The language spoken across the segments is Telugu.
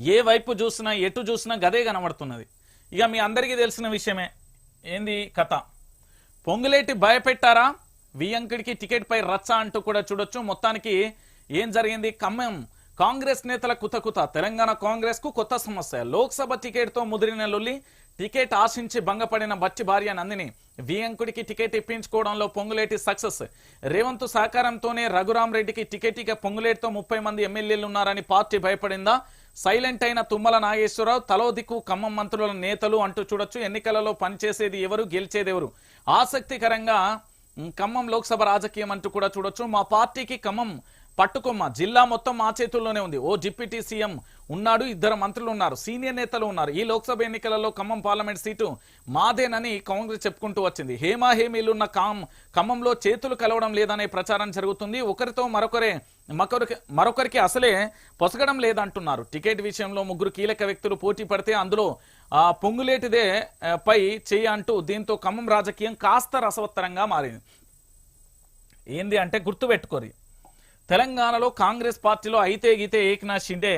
ఏ వైపు చూసినా ఎటు చూసినా గదే కనబడుతున్నది. ఇక మీ అందరికీ తెలిసిన విషయమే. ఏంది కథ? పొంగులేటి భయపెట్టారా? వియంకుడికి టికెట్ పై రచ్చ అంటూ కూడా చూడొచ్చు. మొత్తానికి ఏం జరిగింది? ఖమ్మం కాంగ్రెస్ నేతల కుతకుత. తెలంగాణ కాంగ్రెస్కు కొత్త సమస్య. లోక్సభ టికెట్తో ముదిరిన లొల్లి టికెట్ ఆశించి భంగపడిన బచ్చి భార్య నందిని వియంకుడికి టికెట్ ఇప్పించుకోవడంలో పొంగులేటి సక్సెస్. రేవంత్ సహకారంతోనే రఘురాం రెడ్డికి టికెట్. ఇక పొంగులేటితో ముప్పై మంది ఎమ్మెల్యేలు ఉన్నారని పార్టీ భయపడిందా? సైలెంట్ అయిన తుమ్మల నాగేశ్వరరావు తలో దిక్కు ఖమ్మం మంత్రుల నేతలు అంటూ చూడొచ్చు. ఎన్నికలలో పనిచేసేది ఎవరు గెలిచేదెవరు ఆసక్తికరంగా ఖమ్మం లోక్సభ రాజకీయం అంటూ కూడా చూడొచ్చు. మా పార్టీకి ఖమ్మం పట్టుకొమ్మ. జిల్లా మొత్తం మా చేతుల్లోనే ఉంది. ఓ డిప్యూటీ సీఎం ఉన్నాడు ఇద్దరు మంత్రులు ఉన్నారు సీనియర్ నేతలు ఉన్నారు. ఈ లోక్సభ ఎన్నికలలో ఖమ్మం పార్లమెంట్ సీటు మాదేనని కాంగ్రెస్ చెప్పుకుంటూ వచ్చింది. హేమా హేమీలున్న కామ్ ఖమ్మంలో చేతులు కలవడం లేదనే ప్రచారం జరుగుతుంది. ఒకరితో మరొకరే మరొకరికి మరొకరికి అసలే పొసగడం లేదంటున్నారు. టికెట్ విషయంలో ముగ్గురు కీలక వ్యక్తులు పోటీ పడితే అందులో ఆ పొంగులేటిదే పై చేయి అంటూ దీంతో ఖమ్మం రాజకీయం కాస్త రసవత్తరంగా మారింది. ఏంది అంటే గుర్తుపెట్టుకోరి. తెలంగాణలో కాంగ్రెస్ పార్టీలో అయితే గీతే ఏకనాథ్ షిండే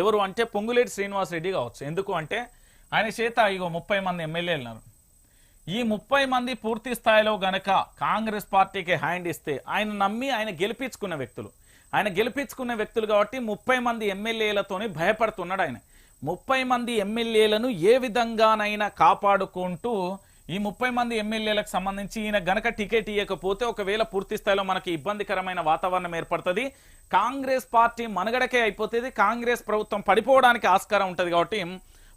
ఎవరు అంటే పొంగులేటి శ్రీనివాస్ రెడ్డి కావచ్చు. ఎందుకు అంటే ఆయన చేత ఇగో ముప్పై మంది ఎమ్మెల్యేలు ఉన్నారు ఈ ముప్పై మంది పూర్తి స్థాయిలో గనక కాంగ్రెస్ పార్టీకి హ్యాండ్ ఇస్తే ఆయన నమ్మి ఆయన గెలిపించుకున్న వ్యక్తులు. ఆయన గెలిపించుకున్న వ్యక్తులు కాబట్టి ముప్పై మంది ఎమ్మెల్యేలతోని భయపడుతున్నాడు ఆయన. ముప్పై మంది ఎమ్మెల్యేలను ఏ విధంగానైనా కాపాడుకుంటూ ఈ ముప్పై మంది ఎమ్మెల్యేలకు సంబంధించి ఈయన గనక టికెట్ ఇవ్వకపోతే ఒకవేళ పూర్తి స్థాయిలో మనకి ఇబ్బందికరమైన వాతావరణం ఏర్పడుతుంది. కాంగ్రెస్ పార్టీ మనుగడకే అయిపోతుంది. కాంగ్రెస్ ప్రభుత్వం పడిపోవడానికి ఆస్కారం ఉంటుంది కాబట్టి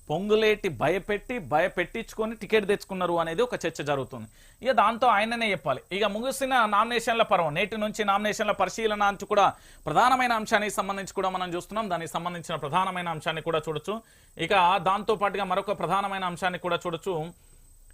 పొంగులేటి భయపెట్టి భయపెట్టించుకొని టికెట్ తెచ్చుకున్నారు అనేది ఒక చర్చ జరుగుతుంది. ఇక దాంతో ఆయననే చెప్పాలి. ఇక ముగిసిన నామినేషన్ల పర్వం నేటి నుంచి నామినేషన్ల పరిశీలన అంచు కూడా ప్రధానమైన అంశానికి సంబంధించి కూడా మనం చూస్తున్నాం. దానికి సంబంధించిన ప్రధానమైన అంశాన్ని కూడా చూడొచ్చు. ఇక దాంతో పాటుగా మరొక ప్రధానమైన అంశాన్ని కూడా చూడొచ్చు.